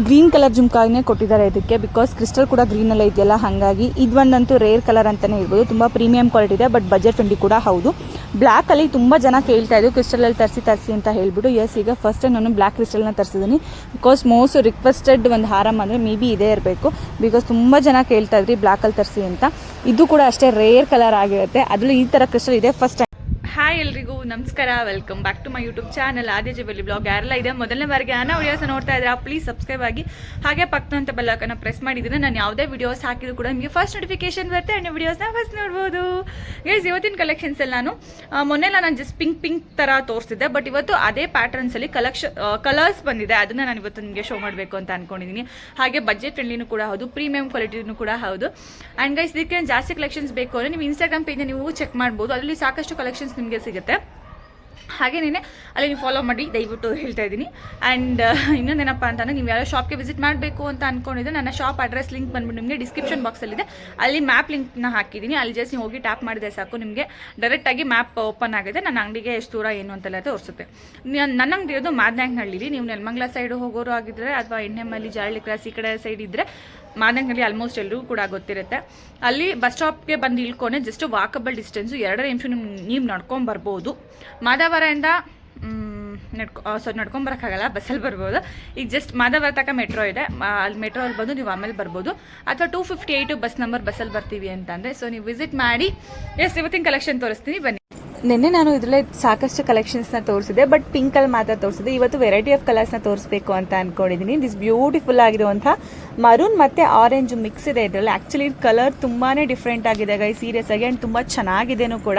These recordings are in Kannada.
ಗ್ರೀನ್ ಕಲರ್ ಜುಮ್ಕಾನೇ ಕೊಟ್ಟಿದ್ದಾರೆ ಇದಕ್ಕೆ ಬಿಕಾಸ್ ಕ್ರಿಸ್ಟಲ್ ಕೂಡ ಗ್ರೀನಲ್ಲೇ ಇದೆಯಲ್ಲ, ಹಾಗಾಗಿ ಇದು ಒಂದಂತೂ ರೇರ್ ಕಲರ್ ಅಂತಲೇ ಹೇಳ್ಬೋದು. ತುಂಬ ಪ್ರೀಮಿಯಂ ಕ್ವಾಲಿಟಿ ಇದೆ ಬಟ್ ಬಜೆಟ್ ಫ್ರೆಂಡಿ ಕೂಡ ಹೌದು. ಬ್ಲ್ಯಾಕಲ್ಲಿ ತುಂಬ ಜನ ಕೇಳ್ತಾ ಇದ್ರು ಕ್ರಿಸ್ಟಲಲ್ಲಿ ತರಿಸಿ ತರಿಸಿ ಅಂತ ಹೇಳ್ಬಿಟ್ಟು. ಎಸ್ ಈಗ ಫಸ್ಟ್ ನಾನು ಬ್ಲ್ಯಾಕ್ ಕ್ರಿಸ್ಟಲ್ನ ತರಿಸಿದ್ದೀನಿ. ಬಿಕಾಸ್ ಮೋಸ್ಟ್ ರಿಕ್ವೆಸ್ಟೆಡ್ ಒಂದು ಹಾರಮ್ ಅಂದರೆ ಮೇ ಬಿ ಇದೇ ಇರಬೇಕು. ಬಿಕಾಸ್ ತುಂಬ ಜನ ಕೇಳ್ತಾ ಇದ್ರಿ ಬ್ಲ್ಯಾಕಲ್ಲಿ ತರಿಸಿ ಅಂತ. ಇದು ಕೂಡ ಅಷ್ಟೇ ರೇರ್ ಕಲರ್ ಆಗಿರುತ್ತೆ. ಅದರಲ್ಲಿ ಈ ಥರ ಕ್ರಿಸ್ಟಲ್ ಇದೆ ಫಸ್ಟ್ ಹಾಯ್ ಎಲ್ರಿಗೂ, ನಮಸ್ಕಾರ. Welcome back to my YouTube channel ಆದಿ ಜಬಲಿ ಬ್ಲಾಗ್ ಯಾರೆಲ್ಲ ಇದೆ, ಮೊದಲನೇ ಬಾರಿಗೆ ನನ್ನ ವಿಡಿಯೋಸ್ ನೋಡ್ತಾ ಇದ್ರೆ ಪ್ಲೀಸ್ ಸಬ್ಸ್ಕ್ರೈಬ್ ಆಗಿ. ಹಾಗೆ ಪಕ್ಕದಂತ ಬೆಲ್ಲಕ್ಕನ್ನು ಪ್ರೆಸ್ ಮಾಡಿದ್ರೆ ನಾನು ಯಾವುದೇ ವಿಡಿಯೋಸ್ ಹಾಕಿದ್ರು ಕೂಡ ನಿಮಗೆ ಫಸ್ಟ್ ನೋಟಿಫಿಕೇಶನ್ ಬರುತ್ತೆ ಅಂಡ್ ವಿಡಿಯೋಸ್ನ ಫಸ್ಟ್ ನೋಡ್ಬೋದು. ಗೈಸ್ ಇವತ್ತಿನ ಕಲೆಕ್ಷನ್ಸ್ ಎಲ್ಲ ನಾನು ಮೊನ್ನೆಲ್ಲ ನಾನು ಜಸ್ಟ್ ಪಿಂಕ್ ಪಿಂಕ್ ಥರ ತೋರಿಸಿದ್ದೆ ಬಟ್ ಇವತ್ತು ಅದೇ ಪ್ಯಾಟರ್ನ್ಸಲ್ಲಿ ಕಲೆಕ್ಷ ಕಲರ್ಸ್ ಬಂದಿದೆ. ಅದನ್ನು ನಾನು ಇವತ್ತು ನಿಮಗೆ ಶೋ ಮಾಡಬೇಕು ಅಂತ ಅನ್ಕೊಂಡಿದ್ದೀನಿ ಹಾಗೆ ಬಜೆಟ್ ಫ್ರೆಂಡ್ಲಿನೂ ಕೂಡ ಹೌದು ಪ್ರೀಮಿಯಂ ಕ್ವಾಲಿಟಿನೂ ಕೂಡ ಹೌದು. ಆ್ಯಂಡ್ ಗೈಸ್ ಇದಕ್ಕೆ ಜಾಸ್ತಿ ಕಲೆಕ್ಷನ್ಸ್ ಬೇಕು ಅಂದರೆ, ನೀವು ಇನ್ಸ್ಟಾಗ್ರಾಮ್ ಪೇಜ್ನ ನೀವು ಚೆಕ್ ಮಾಡ್ಬೋದು. ಅದರಲ್ಲಿ ಸಾಕಷ್ಟು ಕಲೆಕ್ಷನ್ಸ್ ನಿಮಗೆ ಸಿಗುತ್ತೆ. ಹಾಗೇನೇ ಅಲ್ಲಿ ನೀವು ಫಾಲೋ ಮಾಡಿ, ದಯವಿಟ್ಟು ಹೇಳ್ತಾ ಇದ್ದೀನಿ. ಆ್ಯಂಡ್ ಇನ್ನೊಂದೇನಪ್ಪ ಅಂತಂದರೆ ನೀವು ಯಾರೋ ಶಾಪ್ಗೆ ವಿಸಿಟ್ ಮಾಡಬೇಕು ಅಂತ ಅಂದ್ಕೊಂಡಿದ್ರೆ ನನ್ನ ಶಾಪ್ ಅಡ್ರೆಸ್ ಲಿಂಕ್ ಬಂದ್ಬಿಟ್ಟು ನಿಮಗೆ ಡಿಸ್ಕ್ರಿಪ್ಷನ್ ಬಾಕ್ಸಲ್ಲಿದೆ ಅಲ್ಲಿ ಮ್ಯಾಪ್ ಲಿಂಕ್ನ ಹಾಕಿದ್ದೀನಿ. ಅಲ್ಲಿ ಜಸ್ಟ್ ನೀವು ಹೋಗಿ ಟ್ಯಾಪ್ ಮಾಡಿದೆ ಸಾಕು, ನಿಮಗೆ ಡೈರೆಕ್ಟಾಗಿ ಮ್ಯಾಪ್ ಓಪನ್ ಆಗಿದೆ ನನ್ನ ಅಂಗಡಿಗೆ ಎಷ್ಟು ದೂರ ಏನು ಅಂತೆಲ್ಲ ತೋರಿಸುತ್ತೆ. ನನ್ನ ಅಂಗಡಿ ಇರೋದು ಮಾದನಾಂಗ್ನಹಳ್ಳಿಲಿ ನೀವು ನೆಲಮಂಗ್ಲ ಸೈಡು ಹೋಗೋರು ಆಗಿದ್ರೆ ಅಥವಾ ಎಣ್ಣೆಮಲ್ಲಿ ಜಾಳಿ ಕ್ರಾಸ್ ಈ ಕಡೆ ಸೈಡ್ ಇದ್ದರೆ ಮಾದನಾಂಗ್ನಹಳ್ಳಿ ಆಲ್ಮೋಸ್ಟ್ ಎಲ್ಲರಿಗೂ ಕೂಡ ಗೊತ್ತಿರುತ್ತೆ. ಅಲ್ಲಿ ಬಸ್ ಸ್ಟಾಪ್ಗೆ ಬಂದು ಇಳ್ಕೊಂಡೆ ಜಸ್ಟ್ ವಾಕಬಲ್ ಡಿಸ್ಟೆನ್ಸು ಎರಡರ ನಿಮಿಷ ನೀವು ನಡ್ಕೊಂಡು ಬರ್ಬೋದು. ನಡ್ಕೊ ಸೊ ನಡ್ಕೊಂಬರೋಕ್ಕಾಗಲ್ಲ ಬಸ್ಸಲ್ಲಿ ಬರ್ಬೋದು. ಈಗ ಜಸ್ಟ್ ಮಾದಾವರ ತನಕ ಮೆಟ್ರೋ ಇದೆ. ಅಲ್ಲಿ ಮೆಟ್ರೋಲ್ಲಿ ಬಂದು ನೀವು ಆಮೇಲೆ ಬರ್ಬೋದು. ಅಥವಾ two fifty eight bus number ಬಸ್ಸಲ್ಲಿ ಬರ್ತೀವಿ ಅಂತಂದರೆ ಸೊ ನೀವು ವಿಸಿಟ್ ಮಾಡಿ ಎಸ್ ಇವತ್ತಿನ ಕಲೆಕ್ಷನ್ ತೋರಿಸ್ತೀನಿ, ಬನ್ನಿ. ನಿನ್ನೆ ನಾನು ಇದರಲ್ಲೇ ಸಾಕಷ್ಟು ಕಲೆಕ್ಷನ್ಸ್ನ ತೋರಿಸಿದೆ ಬಟ್ ಪಿಂಕಲ್ಲಿ ಮಾತ್ರ ತೋರಿಸಿದೆ ಇವತ್ತು ವೆರೈಟಿ ಆಫ್ ಕಲರ್ಸ್ನ ತೋರಿಸ್ಬೇಕು ಅಂತ ಅನ್ಕೊಂಡಿದ್ದೀನಿ ದಿಸ್ ಬ್ಯೂಟಿಫುಲ್ ಆಗಿರುವಂಥ ಮರೂನ್ ಮತ್ತು ಆರೆಂಜ್ ಮಿಕ್ಸ್ ಇದೆ ಇದರಲ್ಲಿ. ಆ್ಯಕ್ಚುಲಿ ಕಲರ್ ತುಂಬಾ ಡಿಫ್ರೆಂಟ್ ಆಗಿದೆ ಗೈ ಸೀರಿಯಸ್ ಆಗಿ ಆ್ಯಂಡ್ ತುಂಬ ಚೆನ್ನಾಗಿದೆನೂ ಕೂಡ.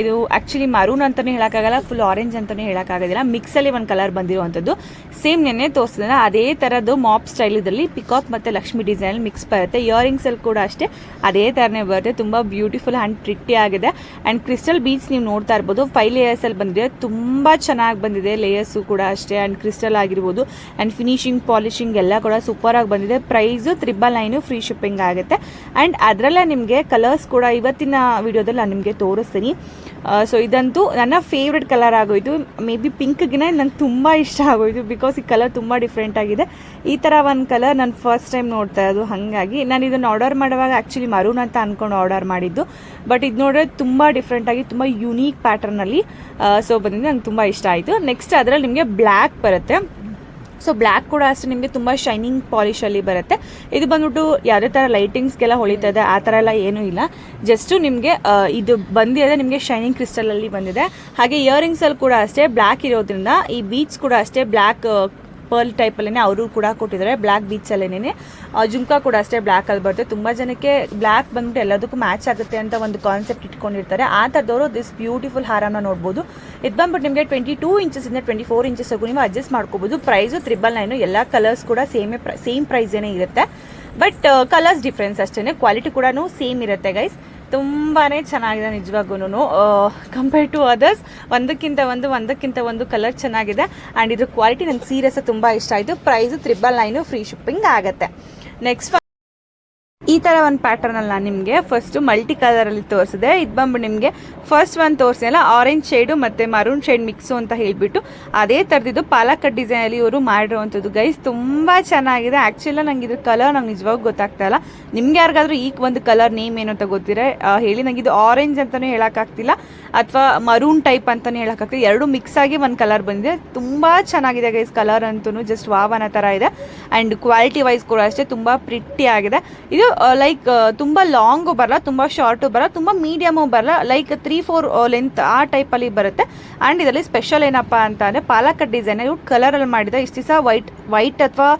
ಇದು ಆ್ಯಕ್ಚುಲಿ ಮರೂನ್ ಅಂತಲೇ ಹೇಳೋಕ್ಕಾಗಲ್ಲ ಫುಲ್ ಆರೆಂಜ್ ಅಂತಲೇ ಹೇಳೋಕ್ಕಾಗೋದಿಲ್ಲ. ಮಿಕ್ಸಲ್ಲಿ ಒಂದು ಕಲರ್ ಬಂದಿರುವಂಥದ್ದು. ಸೇಮ್ ನೆನ್ನೆ ತೋರಿಸಿದ್ರೆ ಅದೇ ಥರದ್ದು ಮಾಪ್ ಸ್ಟೈಲ್ ಇದರಲ್ಲಿ ಪಿಕಾಕ್ ಮತ್ತು ಲಕ್ಷ್ಮಿ ಡಿಸೈನ್ ಮಿಕ್ಸ್ ಬರುತ್ತೆ. ಇಯರಿಂಗ್ಸಲ್ಲಿ ಕೂಡ ಅಷ್ಟೇ, ಅದೇ ಥರನೇ ಬರುತ್ತೆ. ತುಂಬ ಬ್ಯೂಟಿಫುಲ್ ಆ್ಯಂಡ್ ಟ್ರಿಟ್ಟಿ ಆಗಿದೆ. ಆ್ಯಂಡ್ ಕ್ರಿಸ್ಟಲ್ ಬೀಚ್ ನೀವು ನೋಡ್ತಾ ಇರ್ಬೋದು. ಫೈವ್ ಲೇಯರ್ಸಲ್ಲಿ ಬಂದಿದೆ. ತುಂಬ ಚೆನ್ನಾಗಿ ಬಂದಿದೆ. ಲೇಯರ್ಸು ಕೂಡ ಅಷ್ಟೇ ಆ್ಯಂಡ್ ಕ್ರಿಸ್ಟಲ್ ಆಗಿರ್ಬೋದು. ಆ್ಯಂಡ್ ಫಿನಿಶಿಂಗ್ ಪಾಲಿಶಿಂಗ್ ಎಲ್ಲ ಕೂಡ ಸೂಪರಾಗಿ ಬಂದಿದೆ. Price triple nine free shipping ಆಗುತ್ತೆ. ಆ್ಯಂಡ್ ಅದರಲ್ಲೇ ನಿಮಗೆ ಕಲರ್ಸ್ ಕೂಡ ಇವತ್ತಿನ ವಿಡಿಯೋದಲ್ಲಿ ನಾನು ನಿಮಗೆ ತೋರಿಸ್ತೀನಿ. ಸೊ ಇದಂತೂ ನನ್ನ ಫೇವ್ರೆಟ್ ಕಲರ್ ಆಗೋಯಿತು. ಮೇ ಬಿ ಪಿಂಕ್ಗಿನ ನಂಗೆ ತುಂಬ ಇಷ್ಟ ಆಗೋಯಿತು ಬಿಕಾಸ್ ಈ ಕಲರ್ ತುಂಬ ಡಿಫ್ರೆಂಟ್ ಆಗಿದೆ. ಈ ಥರ ಒಂದು ಕಲರ್ ನಾನು ಫಸ್ಟ್ ಟೈಮ್ ನೋಡ್ತಾ ಇರೋದು, ಹಾಗಾಗಿ ನಾನು ಇದನ್ನು ಆರ್ಡರ್ ಮಾಡುವಾಗ ಆ್ಯಕ್ಚುಲಿ ಮರೂನ್ ಅಂತ ಅಂದ್ಕೊಂಡು ಆರ್ಡರ್ ಮಾಡಿದ್ದು. ಬಟ್ ಇದು ನೋಡಿದ್ರೆ ತುಂಬ ಡಿಫ್ರೆಂಟಾಗಿ ತುಂಬ ಯುನೀಕ್ ಪ್ಯಾಟರ್ನಲ್ಲಿ ಸೊ ಬಂದಿದ್ದು ನಂಗೆ ತುಂಬ ಇಷ್ಟ ಆಯಿತು. ನೆಕ್ಸ್ಟ್ ಅದರಲ್ಲಿ ನಿಮಗೆ ಬ್ಲ್ಯಾಕ್ ಬರುತ್ತೆ. ಸೊ ಬ್ಲ್ಯಾಕ್ ಕೂಡ ಅಷ್ಟೇ ನಿಮಗೆ ತುಂಬ ಶೈನಿಂಗ್ ಪಾಲಿಶಲ್ಲಿ ಬರುತ್ತೆ. ಇದು ಬಂದ್ಬಿಟ್ಟು ಯಾವುದೇ ಥರ ಲೈಟಿಂಗ್ಸ್ಗೆಲ್ಲ ಹೊಳಿತದೆ, ಆ ಥರ ಎಲ್ಲ ಏನೂ ಇಲ್ಲ. ಜಸ್ಟು ನಿಮಗೆ ಇದು ಬಂದಿರೋದೇ ನಿಮಗೆ ಶೈನಿಂಗ್ ಕ್ರಿಸ್ಟಲಲ್ಲಿ ಬಂದಿದೆ. ಹಾಗೆ ಇಯರಿಂಗ್ಸಲ್ಲಿ ಕೂಡ ಅಷ್ಟೇ ಬ್ಲ್ಯಾಕ್ ಇರೋದ್ರಿಂದ ಈ ಬೀಚ್ ಕೂಡ ಅಷ್ಟೇ ಬ್ಲ್ಯಾಕ್ ಪರ್ಲ್ ಟೈಪಲ್ಲೇ ಅವರು ಕೂಡ ಕೊಟ್ಟಿದ್ದಾರೆ. ಬ್ಲ್ಯಾಕ್ ಬೀಚಲ್ಲೇನೆ ಜುಮ್ಕಾ ಕೂಡ ಅಷ್ಟೇ ಬ್ಲ್ಯಾಕಲ್ಲಿ ಬರುತ್ತೆ. ತುಂಬ ಜನಕ್ಕೆ ಬ್ಲ್ಯಾಕ್ ಬಂದ್ಬಿಟ್ಟು ಎಲ್ಲದಕ್ಕೂ ಮ್ಯಾಚ್ ಆಗುತ್ತೆ ಅಂತ ಒಂದು ಕಾನ್ಸೆಪ್ಟ್ ಇಟ್ಕೊಂಡಿರ್ತಾರೆ. ಆ ಥರದವರು ದಿಸ್ ಬ್ಯೂಟಿಫುಲ್ ಹಾರನ ನೋಡ್ಬೋದು. ಇದು ಬಂದ್ಬಿಟ್ಟು ನಿಮಗೆ ಟ್ವೆಂಟಿ ಟೂ ಇಂಚಸ್ಸಿಂದ ಟ್ವೆಂಟಿ ಫೋರ್ ಇಂಚಸ್ವರೆಗೂ ನೀವು ಅಡ್ಜಸ್ಟ್ ಮಾಡ್ಕೋಬೋದು. ಪ್ರೈಸು ತ್ರಿಬಲ್ ನೈನು ಎಲ್ಲ ಕಲರ್ಸ್ ಕೂಡ ಸೇಮೇ ಸೇಮ್ ಪ್ರೈಸೇನೇ ಇರುತ್ತೆ. ಬಟ್ ಕಲರ್ಸ್ ಡಿಫ್ರೆನ್ಸ್ ಅಷ್ಟೇ ಕ್ವಾಲಿಟಿ ಕೂಡ ಸೇಮ್ ಇರುತ್ತೆ ಗೈಸ್ ತುಂಬಾ ಚೆನ್ನಾಗಿದೆ ನಿಜವಾಗೂ ಕಂಪೇರ್ ಟು ಅದರ್ಸ್ ಒಂದಕ್ಕಿಂತ ಒಂದು ಒಂದಕ್ಕಿಂತ ಒಂದು ಕಲರ್ ಚೆನ್ನಾಗಿದೆ. ಆ್ಯಂಡ್ ಇದ್ರ ಕ್ವಾಲಿಟಿ ನಂಗೆ ಸೀರಿಯಸ್ ತುಂಬ ಇಷ್ಟ ಆಯಿತು. Price triple nine free shipping ಆಗುತ್ತೆ. ನೆಕ್ಸ್ಟ್ ಈ ಥರ ಒಂದು ಪ್ಯಾಟರ್ನಲ್ಲಿ ನಾನು ನಿಮಗೆ. ಫಸ್ಟು ಮಲ್ಟಿ ಕಲರಲ್ಲಿ ತೋರಿಸಿದೆ. ಇದು ಬಂದು ನಿಮಗೆ ಫಸ್ಟ್ ಒಂದು ತೋರಿಸಿಲ್ಲ ಆರೆಂಜ್ ಶೇಡು ಮತ್ತು ಮರೂನ್ ಶೇಡ್ ಮಿಕ್ಸು ಅಂತ ಹೇಳಿಬಿಟ್ಟು ಅದೇ ಥರದಿದ್ದು ಪಾಲಕಟ್ ಡಿಸೈನಲ್ಲಿ ಇವರು ಮಾಡಿರುವಂಥದ್ದು. ಗೈಸ್ ತುಂಬ ಚೆನ್ನಾಗಿದೆ. ಆ್ಯಕ್ಚುಲಿ ನಂಗೆ ಇದ್ರ ಕಲರ್ ನಂಗೆ ನಿಜವಾಗೂ ಗೊತ್ತಾಗ್ತಾ ಇಲ್ಲ. ನಿಮ್ಗೆ ಯಾರಿಗಾದ್ರೂ ಈ ಒಂದು ಕಲರ್ ನೇಮ್ ಏನು ಅಂತ ಗೊತ್ತಿರ ಹೇಳಿ. ನಂಗೆ ಇದು ಆರೆಂಜ್ ಅಂತಲೂ ಹೇಳೋಕ್ಕಾಗ್ತಿಲ್ಲ ಅಥವಾ ಮರೂನ್ ಟೈಪ್ ಅಂತಲೇ ಹೇಳೋಕ್ಕಾಗ್ತಿಲ್ಲ ಎರಡು ಮಿಕ್ಸ್ ಆಗಿ ಒಂದು ಕಲರ್ ಬಂದಿದೆ. ತುಂಬ ಚೆನ್ನಾಗಿದೆ ಗೈಸ್ ಕಲರ್ ಅಂತೂ ಜಸ್ಟ್ ವಾವನ ಥರ ಇದೆ. ಆ್ಯಂಡ್ ಕ್ವಾಲಿಟಿ ವೈಸ್ ಕೂಡ ಅಷ್ಟೇ. ತುಂಬ ಪ್ರಿಟ್ಟಿ ಆಗಿದೆ. ಇದು ಲೈಕ್ ತುಂಬ ಲಾಂಗು ಬರಲ್ಲ, ತುಂಬ ಶಾರ್ಟು ಬರಲ್ಲ, ತುಂಬ ಮೀಡಿಯಮು ಬರಲ್ಲ ಲೈಕ್ ತ್ರೀ ಫೋರ್ ಲೆಂತ್ ಆ ಟೈಪಲ್ಲಿ ಬರುತ್ತೆ. ಆ್ಯಂಡ್ ಇದರಲ್ಲಿ ಸ್ಪೆಷಲ್ ಏನಪ್ಪ ಅಂತ ಅಂದರೆ ಪಾಲಕ್ ಡಿಸೈನ್ ಇವ್ರು ಕಲರಲ್ಲಿ ಮಾಡಿದ, ಇಷ್ಟು ದಿವಸ ವೈಟ್ ವೈಟ್ ಅಥವಾ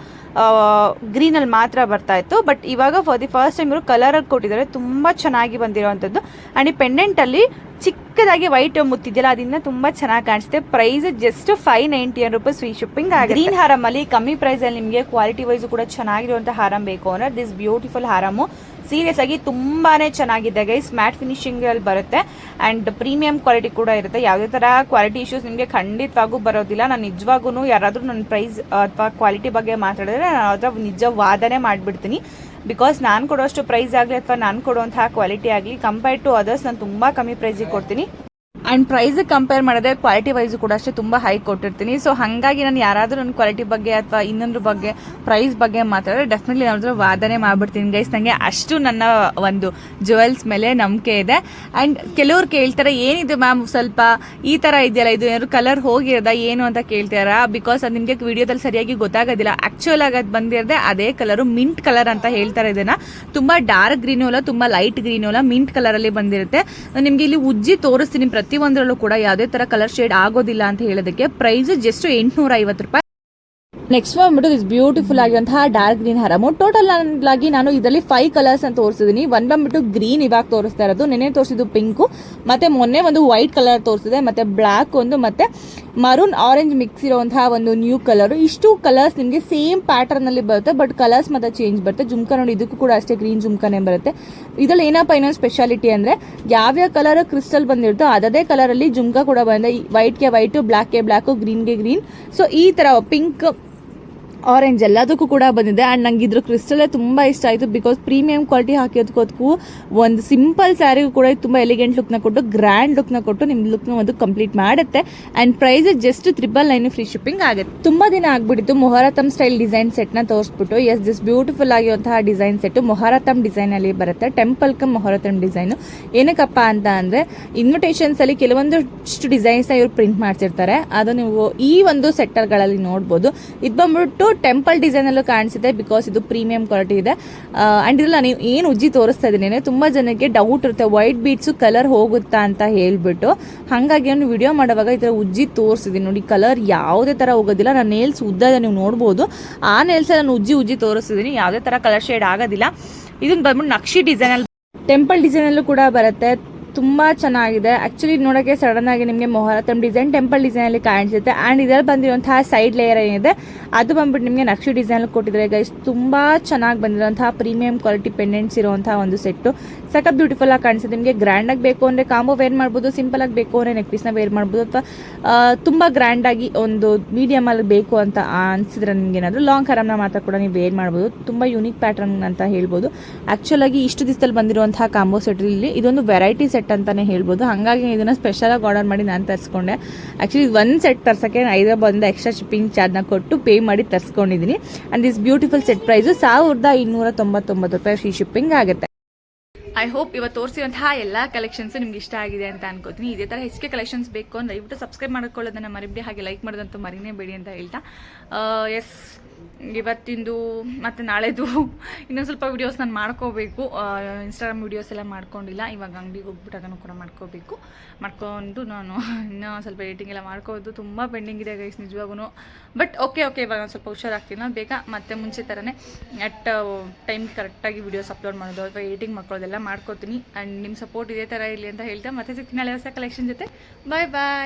ಗ್ರೀನಲ್ಲಿ ಮಾತ್ರ ಬರ್ತಾ ಇತ್ತು. ಬಟ್ ಇವಾಗ ಫಾರ್ ದಿ ಫಸ್ಟ್ ಟೈಮ್ ಇವರು ಕಲರಲ್ಲಿ ಕೊಟ್ಟಿದ್ದಾರೆ. ತುಂಬ ಚೆನ್ನಾಗಿ ಬಂದಿರೋವಂಥದ್ದು. ಆ್ಯಂಡ್ ಈ ಪೆಂಡೆಂಟಲ್ಲಿ ಚಿಕ್ಕದಾಗಿ ವೈಟ್ ಮುತ್ತಿದೆಯಲ್ಲ, ಅದನ್ನ ತುಂಬ ಚೆನ್ನಾಗಿ ಕಾಣಿಸುತ್ತೆ. Price just five ninety rupees free shipping green ಹಾರಮಲ್ಲಿ ಕಮ್ಮಿ ಪ್ರೈಸಲ್ಲಿ ನಿಮಗೆ ಕ್ವಾಲಿಟಿ ವೈಸು ಕೂಡ ಚೆನ್ನಾಗಿರುವಂಥ ಹಾರಂ ಬೇಕು. ಅಂದರೆ ದಿಸ್ ಬ್ಯೂಟಿಫುಲ್ ಹಾರಮು. ಸೀರಿಯಸ್ ಆಗಿ ತುಂಬಾನೇ ಚೆನ್ನಾಗಿದೆ ಗೈಸ್. ಮ್ಯಾಟ್ ಫಿನಿಶಿಂಗ್ ಅಲ್ಲಿ ಬರುತ್ತೆ. ಅಂಡ್ ಪ್ರೀಮಿಯಂ ಕ್ವಾಲಿಟಿ ಕೂಡ ಇರುತ್ತೆ. ಯಾವುದೇ ತರ ಕ್ವಾಲಿಟಿ ಇಶ್ಯೂಸ್ ನಿಮಗೆ ಖಂಡಿತವಾಗೂ ಬರೋದಿಲ್ಲ. ನಾನು ನಿಜವಾಗೂ ಯಾರಾದರೂ ನನ್ನ ಪ್ರೈಸ್ ಅಥವಾ ಕ್ವಾಲಿಟಿ ಬಗ್ಗೆ ಮಾತಾಡಿದ್ರೆ ನಾನು ಅದರ ನಿಜ ವಾದನೆ ಮಾಡಿಬಿಡ್ತೀನಿ. ಬಿಕಾಸ್ ನಾನು ಕೊಡೋಷ್ಟು ಪ್ರೈಸ್ ಆಗಲಿ ಅಥವಾ ನಾನು ಕೊಡುವಂತಹ ಕ್ವಾಲಿಟಿ ಆಗಲಿ ಕಂಪೇರ್ ಟು ಅದರ್ಸ್ ನಾನು ತುಂಬ ಕಮ್ಮಿ ಪ್ರೈಸಿಗೆ ಕೊಡ್ತೀನಿ. ಆ್ಯಂಡ್ ಪ್ರೈಸಿಗೆ ಕಂಪೇರ್ ಮಾಡಿದ್ರೆ ಕ್ವಾಲಿಟಿ ವೈಸು ಕೂಡ ಅಷ್ಟೇ ತುಂಬ ಹೈ ಕೊಟ್ಟಿರ್ತೀನಿ. ಸೊ ಹಾಗಾಗಿ ನಾನು ಯಾರಾದರೂ ನನ್ನ ಕ್ವಾಲಿಟಿ ಬಗ್ಗೆ ಅಥವಾ ಇನ್ನೊಂದ್ರ ಬಗ್ಗೆ ಪ್ರೈಸ್ ಬಗ್ಗೆ ಮಾತಾಡಿದ್ರೆ ಡೆಫಿನೆಟ್ಲಿ ನಾನು ವಾದನೆ ಮಾಡಿಬಿಡ್ತೀನಿ ಗೈಸ್ ನನಗೆ ಅಷ್ಟು ನನ್ನ ಒಂದು ಜುವೆಲ್ಸ್ ಮೇಲೆ ನಂಬಿಕೆ ಇದೆ. ಆ್ಯಂಡ್ ಕೆಲವ್ರು ಕೇಳ್ತಾರೆ, ಏನಿದೆ ಮ್ಯಾಮ್ ಸ್ವಲ್ಪ ಈ ಥರ ಇದೆಯಲ್ಲ, ಇದು ಏನಾದ್ರು ಕಲರ್ ಹೋಗಿರೋದ, ಏನು ಅಂತ ಕೇಳ್ತಾರ ಬಿಕಾಸ್ ಅದು ನಿಮಗೆ ವಿಡಿಯೋದಲ್ಲಿ ಸರಿಯಾಗಿ ಗೊತ್ತಾಗೋದಿಲ್ಲ. ಆ್ಯಕ್ಚುಯಲ್ ಆಗಿ ಅದು ಬಂದಿರದೆ ಅದೇ ಕಲರು ಮಿಂಟ್ ಕಲರ್ ಅಂತ ಹೇಳ್ತಾರೆ ಇದನ್ನು. ತುಂಬ ಡಾರ್ಕ್ ಗ್ರೀನು ಅಲ್ಲ ತುಂಬ ಲೈಟ್ ಗ್ರೀನು ಅಲ್ಲ ಮಿಂಟ್ ಕಲರಲ್ಲಿ ಬಂದಿರುತ್ತೆ. ನಿಮಗೆ ಇಲ್ಲಿ ಉಜ್ಜಿ ತೋರಿಸ್ತೀನಿ ಪ್ರತಿಯೊಂದರಲ್ಲೂ ಕೂಡ ಯಾವುದೇ ತರ ಕಲರ್ ಶೇಡ್ ಆಗೋದಿಲ್ಲ ಅಂತ ಹೇಳೋದಕ್ಕೆ ಪ್ರೈಸ್ ಜಸ್ಟ್ ಎಂಟುನೂರ ಐವತ್ತು ರೂಪಾಯಿ ನೆಕ್ಸ್ಟ್ ಬಂದ್ಬಿಟ್ಟು ಇಸ್ ಬ್ಯೂಟಿಫುಲ್ ಆಗಿರುವಂತಹ ಡಾರ್ಕ್ ಗ್ರೀನ್ ಹರಮು ಟೋಟಲ್ ಆಗಿ ನಾನು ಇದರಲ್ಲಿ ಫೈವ್ ಕಲರ್ಸ್ ಅಂತ ತೋರಿಸಿದ್ದೀನಿ. ಒನ್ ಬಂದ್ಬಿಟ್ಟು ಗ್ರೀನ್ ಇವಾಗ ತೋರಿಸ್ತಾ ಇರೋದು. ನೆನೆ ತೋರಿಸಿದ್ದು ಪಿಂಕು ಮತ್ತೆ ಮೊನ್ನೆ ಒಂದು ವೈಟ್ ಕಲರ್ ತೋರಿಸಿದೆ, ಮತ್ತೆ ಬ್ಲ್ಯಾಕ್ ಒಂದು, ಮತ್ತೆ ಮರೂನ್ ಆರೆಂಜ್ ಮಿಕ್ಸ್ ಇರುವಂತಹ ಒಂದು ನ್ಯೂ ಕಲರ್ ಇಷ್ಟು ಕಲರ್ಸ್ ನಿಮಗೆ ಸೇಮ್ ಪ್ಯಾಟರ್ನ್ ಅಲ್ಲಿ ಬರುತ್ತೆ ಬಟ್ ಕಲರ್ಸ್ ಮತ್ತೆ ಚೇಂಜ್ ಬರುತ್ತೆ. ಜುಮ್ಕಾ ನೋಡಿ, ಇದಕ್ಕೂ ಕೂಡ ಅಷ್ಟೇ ಗ್ರೀನ್ ಜುಮ್ಕಾನೇ ಬರುತ್ತೆ. ಇದ್ರಲ್ಲಿ ಏನಪ್ಪ ಇನ್ನೊಂದು ಸ್ಪೆಷಾಲಿಟಿ ಅಂದ್ರೆ, ಯಾವ್ಯಾವ ಕಲರ್ ಕ್ರಿಸ್ಟಲ್ ಬಂದಿರುತ್ತೋ ಅದೇ ಕಲರ್ ಅಲ್ಲಿ ಜುಮ್ಕಾ ಕೂಡ ಬಂದಿದೆ ವೈಟ್ಗೆ ವೈಟ್ ಬ್ಲ್ಯಾಕ್ಗೆ ಬ್ಲ್ಯಾಕ್ ಗ್ರೀನ್ಗೆ ಗ್ರೀನ್ ಸೊ ಈ ತರ ಪಿಂಕ್ ಆರೆಂಜ್ ಎಲ್ಲದಕ್ಕೂ ಕೂಡ ಬಂದಿದೆ. ಆ್ಯಂಡ್ ನಂಗೆ ಇದ್ರ ಕ್ರಿಸ್ಟಲೇ ತುಂಬ ಇಷ್ಟ ಆಯಿತು ಬಿಕಾಸ್ ಪ್ರೀಮಿಯಂ ಕ್ವಾಲಿಟಿ ಹಾಕಿರೋದಕ್ಕೋದಕ್ಕೂ ಒಂದು ಸಿಂಪಲ್ ಸ್ಯಾರಿಗೂ ಕೂಡ ತುಂಬ ಎಲಿಗೆಂಟ್ ಲುಕ್ನ ಕೊಟ್ಟು ಗ್ರ್ಯಾಂಡ್ ಲುಕ್ನ ಕೊಟ್ಟು ನಿಮ್ಮ ಲುಕ್ನ ಒಂದು ಕಂಪ್ಲೀಟ್ ಮಾಡುತ್ತೆ. And price just triple nine free shipping ಆಗುತ್ತೆ. ತುಂಬ ದಿನ ಆಗ್ಬಿಟ್ಟಿತ್ತು. ಮೊಹರತಮ್ ಸ್ಟೈಲ್ ಡಿಸೈನ್ ಸೆಟ್ನ ತೋರಿಸ್ಬಿಟ್ಟು ಎಸ್ ದಿಸ್ ಬ್ಯೂಟಿಫುಲ್ ಆಗಿರುವಂತಹ ಡಿಸೈನ್ ಸೆಟ್ ಮೊಹರತಮ್ ಡಿಸೈನಲ್ಲಿ ಬರುತ್ತೆ. ಟೆಂಪಲ್ ಕಮ್ ಮೊಹರತಮ್ ಡಿಸೈನು ಏನಕ್ಕಪ್ಪ ಅಂತ ಅಂದರೆ ಇನ್ವಿಟೇಷನ್ಸಲ್ಲಿ ಕೆಲವೊಂದಷ್ಟು ಡಿಸೈನ್ಸ್ನ ಇವರು ಪ್ರಿಂಟ್ ಮಾಡ್ತಿರ್ತಾರೆ ಅದು ನೀವು ಈ ಒಂದು ಸೆಟ್ಟರ್ಗಳಲ್ಲಿ ನೋಡ್ಬೋದು. ಇದು ಬಂದ್ಬಿಟ್ಟು ಟೆಂಪಲ್ ಡಿಸೈನಲ್ಲೂ ಕಾಣಿಸುತ್ತೆ ಬಿಕಾಸ್ ಇದು ಪ್ರೀಮಿಯಂ ಕ್ವಾಲಿಟಿ ಇದೆ. ಆ್ಯಂಡ್ ಇದ್ರಲ್ಲಿ ನೀವು ಏನು ಉಜ್ಜಿ ತೋರಿಸ್ತಾ ಇದ್ದೀನಿ ತುಂಬ ಜನಕ್ಕೆ ಡೌಟ್ ಇರುತ್ತೆ ವೈಟ್ ಬೀಟ್ಸು ಕಲರ್ ಹೋಗುತ್ತಾ ಅಂತ ಹೇಳ್ಬಿಟ್ಟು. ಹಾಗಾಗಿ ನಾನು ವಿಡಿಯೋ ಮಾಡುವಾಗ ಈ ಥರ ಉಜ್ಜಿ ತೋರಿಸಿದೀನಿ ನೋಡಿ ಕಲರ್ ಯಾವುದೇ ಥರ ಹೋಗೋದಿಲ್ಲ. ನಾನು ನೇಲ್ಸ್ ಉದ್ದ ಇದೆ, ನೀವು ನೋಡ್ಬೋದು. ಆ ನೇಲ್ಸ್ ನಾನು ಉಜ್ಜಿ ಉಜ್ಜಿ ತೋರಿಸಿದೀನಿ ಯಾವುದೇ ಥರ ಕಲರ್ ಶೇಡ್ ಆಗೋದಿಲ್ಲ. ಇದನ್ನ ಬಂದ್ಬಿಟ್ಟು ನಕ್ಷಿ ಡಿಸೈನಲ್ಲಿ ಟೆಂಪಲ್ ಡಿಸೈನಲ್ಲೂ ಕೂಡ ಬರುತ್ತೆ. ತುಂಬ ಚೆನ್ನಾಗಿದೆ. ಆ್ಯಕ್ಚುಲಿ ನೋಡೋಕ್ಕೆ ಸಡನ್ ಆಗಿ ನಿಮಗೆ ಮೊಹರತಮ್ ಡಿಸೈನ್ ಟೆಂಪಲ್ ಡಿಸೈನಲ್ಲಿ ಕಾಣಿಸುತ್ತೆ. ಆ್ಯಂಡ್ ಇದರಲ್ಲಿ ಬಂದಿರುವಂತಹ ಸೈಡ್ ಲೇಯರ್ ಏನಿದೆ, ಅದು ಬಂದ್ಬಿಟ್ಟು ನಿಮಗೆ ನಕ್ಷಿ ಡಿಸೈನ್ ಕೊಟ್ಟಿದ್ದಾರೆ ಗೈಸ್ ತುಂಬ ಚೆನ್ನಾಗಿ ಬಂದಿರುವಂತಹ ಪ್ರೀಮಿಯಂ ಕ್ವಾಲಿಟಿ ಪೆಂಡೆಂಟ್ಸ್ ಇರುವಂತಹ ಒಂದು ಸೆಟ್ಟು ಸಕಪ್ ಬ್ಯೂಟಿಫುಲ್ ಆಗಿ ಕಾಣಿಸುತ್ತೆ. ನಿಮಗೆ ಗ್ರ್ಯಾಂಡಾಗಿ ಬೇಕು ಅಂದರೆ ಕಾಂಬೋ ವೇರ್ ಮಾಡ್ಬೋದು ಸಿಂಪಲ್ ಆಗಿ ಬೇಕು ಅಂದರೆ ನೆಕ್ ಪೀಸ್ನ ವೇರ್ ಮಾಡ್ಬೋದು, ಅಥವಾ ತುಂಬ ಗ್ರ್ಯಾಂಡಾಗಿ ಒಂದು ಮೀಡಿಯಮಲ್ಲಿ ಬೇಕು ಅಂತ ಅನಿಸಿದ್ರೆ ನಿಮ್ಗೆ ಏನಾದರೂ ಲಾಂಗ್ ಹರಮ್ನ ಮಾತ್ರ ಕೂಡ ನೀವು ವೇರ್ ಮಾಡ್ಬೋದು. ತುಂಬ ಯೂನಿಕ್ ಪ್ಯಾಟರ್ನ್ ಅಂತ ಹೇಳ್ಬೋದು. ಆ್ಯಕ್ಚುಲಾಗಿ ಇಷ್ಟು ದಿವಸದಲ್ಲಿ ಬಂದಿರುವಂತಹ ಕಾಂಬೋ ಸೆಟ್ ಇಲ್ಲಿ ಇದೊಂದು ವೆರೈಟಿ ಸೆಟ್ ಅಂತಾನೆ ಹೇಳ್ಬೋದು. ಹಾಗಾಗಿ ಇದನ್ನು ಸ್ಪೆಷಲಾಗಿ ಆರ್ಡರ್ ಮಾಡಿ ನಾನು ತರಿಸ್ಕೊಂಡೆ. ಆ್ಯಕ್ಚುಲಿ ಒಂದು ಸೆಟ್ ತರ್ಸೋಕ್ಕೆ ಹೈದರಾಬಾದಿಂದ ಎಕ್ಸ್ಟ್ರಾ ಶಿಪ್ಪಿಂಗ್ ಚಾರ್ಜ್ನ ಕೊಟ್ಟು ಪೇ ಮಾಡಿ ತರಿಸ್ಕೊಂಡಿದ್ದೀನಿ and this beautiful set price ಸಾವಿರದ ಇನ್ನೂರ ತೊಂಬತ್ತೊಂಬತ್ತು ರೂಪಾಯಿ ಫ್ರೀ ಶಿಪ್ಪಿಂಗ್ ಆಗುತ್ತೆ. ಐ ಹೋಪ್ ಇವತ್ತು ತೋರಿಸಿರುವಂತಹ ಎಲ್ಲ ಕಲೆಕ್ಷನ್ಸ್ ನಿಮ್ಗೆ ಇಷ್ಟ ಆಗಿದೆ ಅಂತ ಅನ್ಕೋತೀನಿ. ಇದೇ ಥರ ಹೆಚ್ಚಿಗೆ ಕಲೆಕ್ಷನ್ಸ್ ಬೇಕು ಅಂದ್ರೆ ದಯವಿಟ್ಟು ಸಬ್ಸ್ಕ್ರೈಬ್ ಮಾಡ್ಕೊಳ್ಳೋದನ್ನ ಮರಿಬೇಡಿ. ಹಾಗೆ ಲೈಕ್ ಮಾಡೋದಂತೂ ಮರಿನೇ ಬೇಡಿ ಅಂತ ಹೇಳ್ತಾ. ಎಸ್ ಇವತ್ತಿಂದು ಮತ್ತು ನಾಳೆದು ಇನ್ನೊಂದು ಸ್ವಲ್ಪ ವೀಡಿಯೋಸ್ ನಾನು ಮಾಡ್ಕೋಬೇಕು. ಇನ್ಸ್ಟಾಗ್ರಾಮ್ ವೀಡಿಯೋಸ್ ಎಲ್ಲ ಮಾಡ್ಕೊಂಡಿಲ್ಲ. ಇವಾಗ ಅಂಗಡಿಗೆ ಹೋಗ್ಬಿಟ್ಟು ಅದನ್ನು ಕೂಡ ಮಾಡ್ಕೋಬೇಕು. ಮಾಡ್ಕೊಂಡು ನಾನು ಇನ್ನೂ ಸ್ವಲ್ಪ ಎಡಿಟಿಂಗ್ ಎಲ್ಲ ಮಾಡ್ಕೋದು ತುಂಬ ಪೆಂಡಿಂಗ್ ಇದೆ ಗೈಸ್ ನಿಜವಾಗೂ ಬಟ್ ಓಕೆ ಓಕೆ ಇವಾಗ ಸ್ವಲ್ಪ ಹುಷಾರಾಗ್ತೀನಿ. ಬೇಗ ಮತ್ತೆ ಮುಂಚೆ ಥರನೇ ಅಟ್ ಟೈಮ್ ಕರೆಕ್ಟಾಗಿ ವೀಡಿಯೋಸ್ ಅಪ್ಲೋಡ್ ಮಾಡೋದು ಅಥವಾ ಎಡಿಟಿಂಗ್ ಮಾಡ್ಕೊಳ್ಳೋದೆಲ್ಲ ಮಾಡ್ಕೋತೀನಿ. ಆ್ಯಂಡ್ ನಿಮ್ಮ ಸಪೋರ್ಟ್ ಇದೇ ಥರ ಇರಲಿ ಅಂತ ಹೇಳ್ತಾ. ಮತ್ತೆ ಸಿಗ್ತೀನಿ ನಾಳೆ ಹೊಸ ಕಲೆಕ್ಷನ್ ಜೊತೆ. ಬಾಯ್ ಬಾಯ್